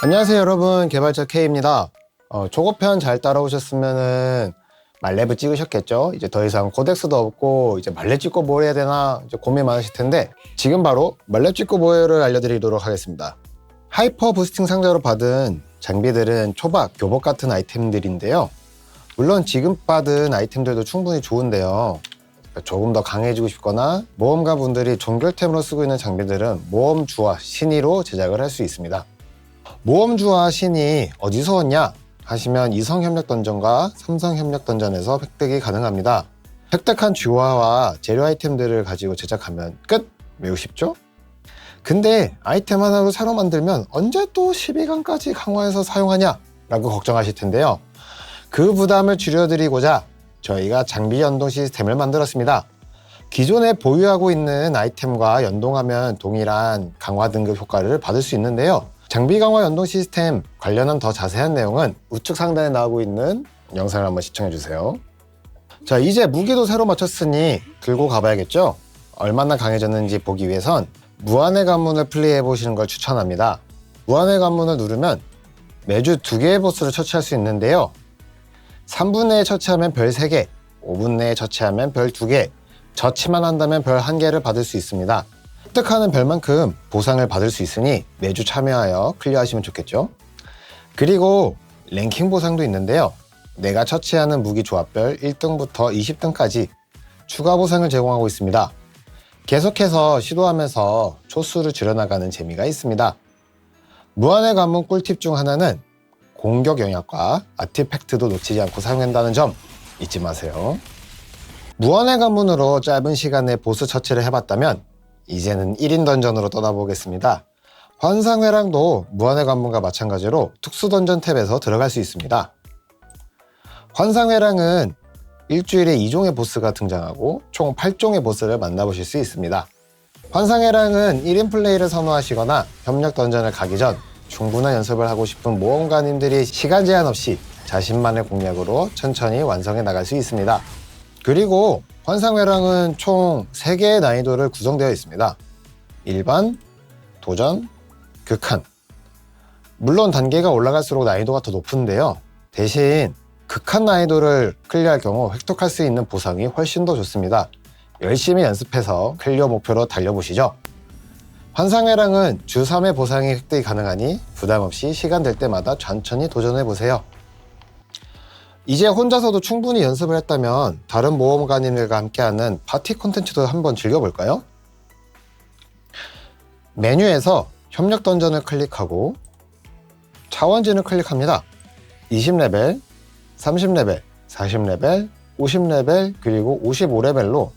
안녕하세요 여러분. 개발자 K입니다. 어, 초고편 잘 따라오셨으면은 말렙을 찍으셨겠죠? 이제 더 이상 코덱스도 없고 이제 말렙 찍고 뭘 해야 되나 고민 많으실 텐데 지금 바로 말렙 찍고 뭐해를 알려드리도록 하겠습니다. 하이퍼 부스팅 상자로 받은 장비들은 초밥, 교복 같은 아이템들인데요. 물론 지금 받은 아이템들도 충분히 좋은데요. 조금 더 강해지고 싶거나 모험가 분들이 종결템으로 쓰고 있는 장비들은 모험주와 신의로 제작을 할 수 있습니다 모험주와 신이 어디서 왔냐 하시면 이성협력 던전과 삼성협력 던전에서 획득이 가능합니다. 획득한 주화와 재료 아이템들을 가지고 제작하면 끝! 매우 쉽죠? 근데 아이템 하나로 새로 만들면 언제 또 12강까지 강화해서 사용하냐? 라고 걱정하실 텐데요. 그 부담을 줄여드리고자 저희가 장비 연동 시스템을 만들었습니다. 기존에 보유하고 있는 아이템과 연동하면 동일한 강화 등급 효과를 받을 수 있는데요. 장비 강화 연동 시스템 관련한 더 자세한 내용은 우측 상단에 나오고 있는 영상을 한번 시청해 주세요. 자, 이제 무기도 새로 맞췄으니 들고 가봐야겠죠? 얼마나 강해졌는지 보기 위해선 무한의 관문을 플레이해 보시는 걸 추천합니다. 무한의 관문을 누르면 매주 두 개의 보스를 처치할 수 있는데요. 3분 내에 처치하면 별 3개, 5분 내에 처치하면 별 2개, 처치만 한다면 별 1개를 받을 수 있습니다. 획득하는 별만큼 보상을 받을 수 있으니 매주 참여하여 클리어하시면 좋겠죠. 그리고 랭킹 보상도 있는데요. 내가 처치하는 무기 조합별 1등부터 20등까지 추가 보상을 제공하고 있습니다. 계속해서 시도하면서 초수를 줄여나가는 재미가 있습니다. 무한의 관문 꿀팁 중 하나는 공격 영역과 아티팩트도 놓치지 않고 사용한다는 점 잊지 마세요. 무한의 관문으로 짧은 시간에 보스 처치를 해봤다면 이제는 1인 던전으로 떠나보겠습니다. 환상회랑도 무한의 관문과 마찬가지로 특수 던전 탭에서 들어갈 수 있습니다. 환상회랑은 일주일에 2종의 보스가 등장하고 총 8종의 보스를 만나보실 수 있습니다. 환상회랑은 1인 플레이를 선호하시거나 협력 던전을 가기 전 충분한 연습을 하고 싶은 모험가님들이 시간 제한 없이 자신만의 공략으로 천천히 완성해 나갈 수 있습니다. 그리고 환상회랑은 총 3개의 난이도를 구성되어 있습니다. 일반, 도전, 극한. 물론 단계가 올라갈수록 난이도가 더 높은데요. 대신 극한 난이도를 클리어할 경우 획득할 수 있는 보상이 훨씬 더 좋습니다. 열심히 연습해서 클리어 목표로 달려보시죠. 환상회랑은 주 3회 보상이 획득이 가능하니 부담 없이 시간 될 때마다 천천히 도전해보세요. 이제 혼자서도 충분히 연습을 했다면 다른 모험가님들과 함께하는 파티 콘텐츠도 한번 즐겨볼까요? 메뉴에서 협력 던전을 클릭하고 차원진을 클릭합니다. 20레벨, 30레벨, 40레벨, 50레벨, 그리고 55레벨로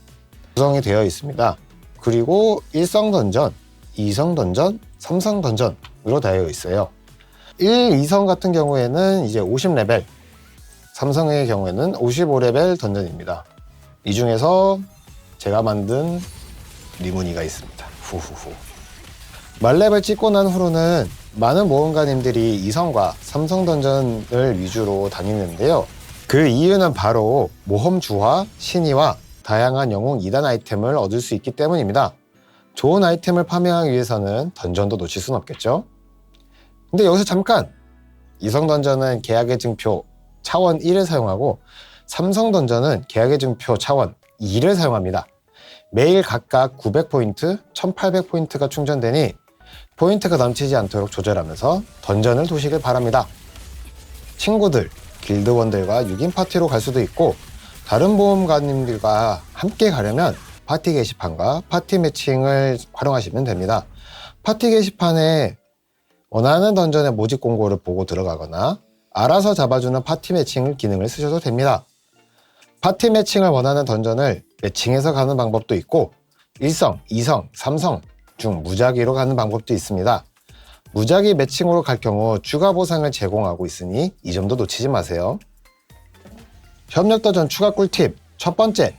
구성이 되어 있습니다. 그리고 1성 던전, 2성 던전, 3성 던전으로 되어 있어요. 1, 2성 같은 경우에는 이제 50레벨, 삼성의 경우에는 55레벨 던전입니다. 이 중에서 제가 만든 리무니가 있습니다. 후후후. 말렙을 찍고 난 후로는 많은 모험가님들이 이성과 삼성 던전을 위주로 다니는데요. 그 이유는 바로 모험주와 신의와 다양한 영웅 2단 아이템을 얻을 수 있기 때문입니다. 좋은 아이템을 파밍하기 위해서는 던전도 놓칠 순 없겠죠? 근데 여기서 잠깐! 이성 던전은 계약의 증표 차원 1을 사용하고 삼성 던전은 계약의 증표 차원 2를 사용합니다. 매일 각각 900포인트, 1800포인트가 충전되니 포인트가 넘치지 않도록 조절하면서 던전을 도시길 바랍니다. 친구들, 길드원들과 6인 파티로 갈 수도 있고 다른 모험가님들과 함께 가려면 파티 게시판과 파티 매칭을 활용하시면 됩니다. 파티 게시판에 원하는 던전의 모집 공고를 보고 들어가거나 알아서 잡아주는 파티 매칭을 기능을 쓰셔도 됩니다. 파티 매칭을 원하는 던전을 매칭해서 가는 방법도 있고 1성, 2성, 3성 중 무작위로 가는 방법도 있습니다. 무작위 매칭으로 갈 경우 추가 보상을 제공하고 있으니 이 점도 놓치지 마세요. 협력도전 추가 꿀팁 첫 번째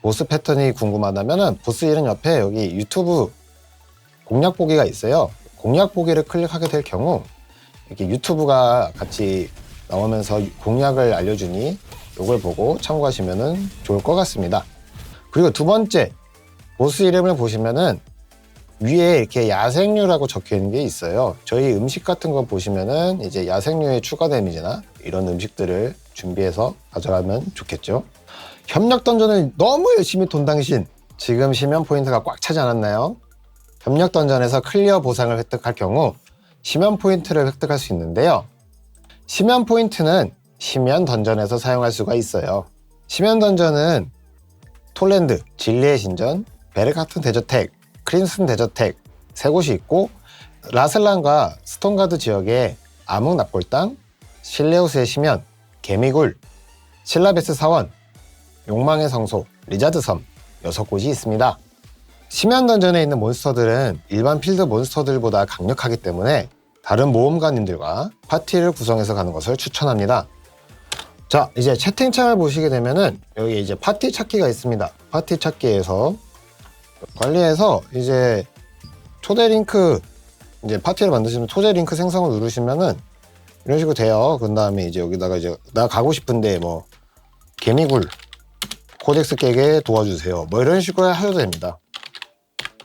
보스 패턴이 궁금하다면 보스 이름 옆에 여기 유튜브 공략 보기가 있어요. 공략 보기를 클릭하게 될 경우 이렇게 유튜브가 같이 나오면서 공략을 알려주니 이걸 보고 참고하시면 좋을 것 같습니다. 그리고 두 번째 보스 이름을 보시면은 위에 이렇게 야생류라고 적혀 있는 게 있어요. 저희 음식 같은 거 보시면은 이제 야생류에 추가 데미지나 이런 음식들을 준비해서 가져가면 좋겠죠. 협력 던전을 너무 열심히 돈 당신 지금 심연 포인트가 꽉 차지 않았나요? 협력 던전에서 클리어 보상을 획득할 경우 심연 포인트를 획득할 수 있는데요. 심연 포인트는 심연 던전에서 사용할 수가 있어요. 심연 던전은 톨랜드, 진리의 신전, 베르카튼 대저택, 크린슨 대저택 세 곳이 있고 라슬란과 스톤가드 지역에 암흑 납골당, 실레우스의 심연, 개미굴, 실라베스 사원, 욕망의 성소, 리자드 섬 여섯 곳이 있습니다. 심연 던전에 있는 몬스터들은 일반 필드 몬스터들보다 강력하기 때문에 다른 모험가님들과 파티를 구성해서 가는 것을 추천합니다. 자, 이제 채팅창을 보시게 되면은 여기 이제 파티 찾기가 있습니다. 파티 찾기에서 관리해서 이제 초대 링크 이제 파티를 만드시면 초대 링크 생성을 누르시면은 이런 식으로 돼요. 그 다음에 이제 여기다가 이제 나 가고 싶은데 뭐 개미굴 코덱스 깨게 도와주세요. 뭐 이런 식으로 하셔도 됩니다.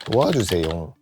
도와주세요.